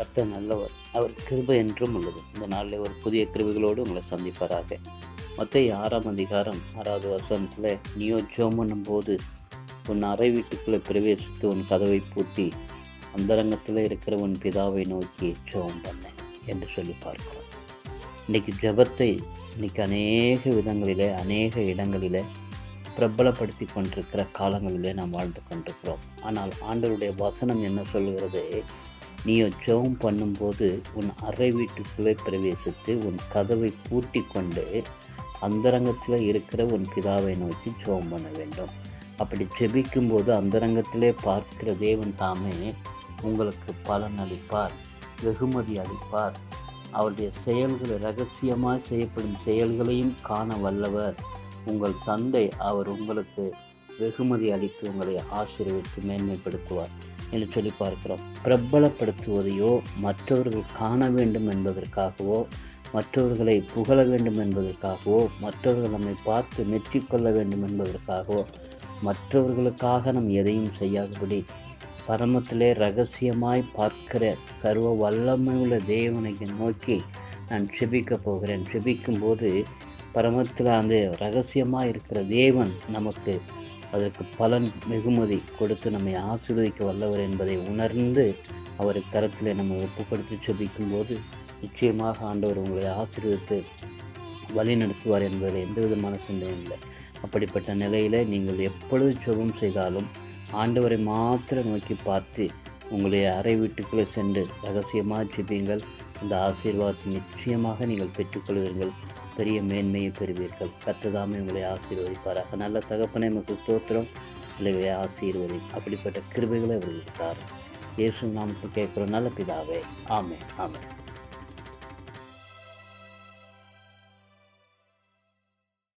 கர்த்தர் நல்லவர். அவர் கிருபை என்றும் உள்ளது. இந்த நாளில் ஒரு புதிய கிருபைகளோடு உங்களை சந்திப்பாராக. மத்திய ஆறாம் அதிகாரம் ஆறாவது வசனத்தில் நீயோ ஜோம் பண்ணும்போது உன் அறை வீட்டுக்குள்ளே பிரவேசித்து உன் கதவை பூட்டி அந்தரங்கத்தில் இருக்கிற உன் பிதாவை நோக்கி ஜோம் பண்ண என்று சொல்லி பார்க்கிறோம். இன்னைக்கு ஜெபத்தை இன்னைக்கு அநேக விதங்களிலே அநேக இடங்களிலே பிரபலப்படுத்தி கொண்டிருக்கிற காலங்களிலே நாம் வாழ்ந்து கொண்டிருக்கிறோம். ஆனால் ஆண்டவருடைய வசனம் என்ன சொல்கிறது நீ ஜெபம் பண்ணும்போது உன் அறை வீட்டுக்குள்ளே பிரவேசித்து உன் கதவை பூட்டி கொண்டு அந்தரங்கத்தில் இருக்கிற உன் பிதாவை நோக்கி ஜெபம் பண்ண வேண்டும். அப்படி ஜெபிக்கும்போது அந்தரங்கத்திலே பார்க்கிற தேவன் தாமே உங்களுக்கு பலன் அளிப்பார் வெகுமதி அளிப்பார். அவருடைய செயல்கள் ரகசியமாக செய்யப்படும் செயல்களையும் காண வல்லவர். உங்கள் தந்தை அவர் உங்களுக்கு வெகுமதி அளித்து உங்களை ஆசீர்வித்து மேன்மைப்படுத்துவார் என்று சொல்லி பார்க்கிறோம். பிரபலப்படுத்துவதையோ மற்றவர்கள் காண வேண்டும் என்பதற்காகவோ மற்றவர்களை புகழ வேண்டும் என்பதற்காகவோ மற்றவர்கள் நம்மை பார்த்து மெச்சிக்கொள்ள வேண்டும் என்பதற்காகவோ மற்றவர்களுக்காக நாம் எதையும் செய்யாதபடி பரமத்திலே ரகசியமாய் பார்க்கிற சர்வ வல்லமையுள்ள தேவனை நோக்கி நான் செபிக்கப் போகிறேன். செபிக்கும்போது பரமத்தில் அந்த ரகசியமாக இருக்கிற தேவன் நமக்கு அதற்கு பலன் வெகுமதி கொடுத்து நம்மை ஆசீர்வதிக்க வல்லவர் என்பதை உணர்ந்து அவர் கரத்தில் நம்ம ஒப்புப்படுத்தி சொல்லிக்கும் செபிக்கும் போது நிச்சயமாக ஆண்டவர் உங்களை ஆசீர்வதித்து வழி நடத்துவார் என்பதில் எந்த விதமான சிந்தனையும் இல்லை. அப்படிப்பட்ட நிலையில் நீங்கள் எப்பொழுது சுகம் செய்தாலும் ஆண்டவரை மாத்திரம் நோக்கி பார்த்து உங்களுடைய அறை வீட்டுக்குள்ளே சென்று ரகசியமாக ஜெபியுங்கள். அந்த ஆசீர்வாதத்தை நிச்சயமாக நீங்கள் பெற்றுக்கொள்வீர்கள். பெரிய மேன்மையை பெறுவீர்கள். கத்துதாமே உங்களை ஆசீர்வதிப்பாராக. நல்ல தகப்பனை நமக்கு ஸ்தோத்திரம். உங்களை ஆசீர்வதி. அப்படிப்பட்ட கிருபைகளை அவர்களுக்கு தாரும் இயேசு நாமத்தில் கேட்குறோம். நல்ல பிதாவே. ஆமே ஆமே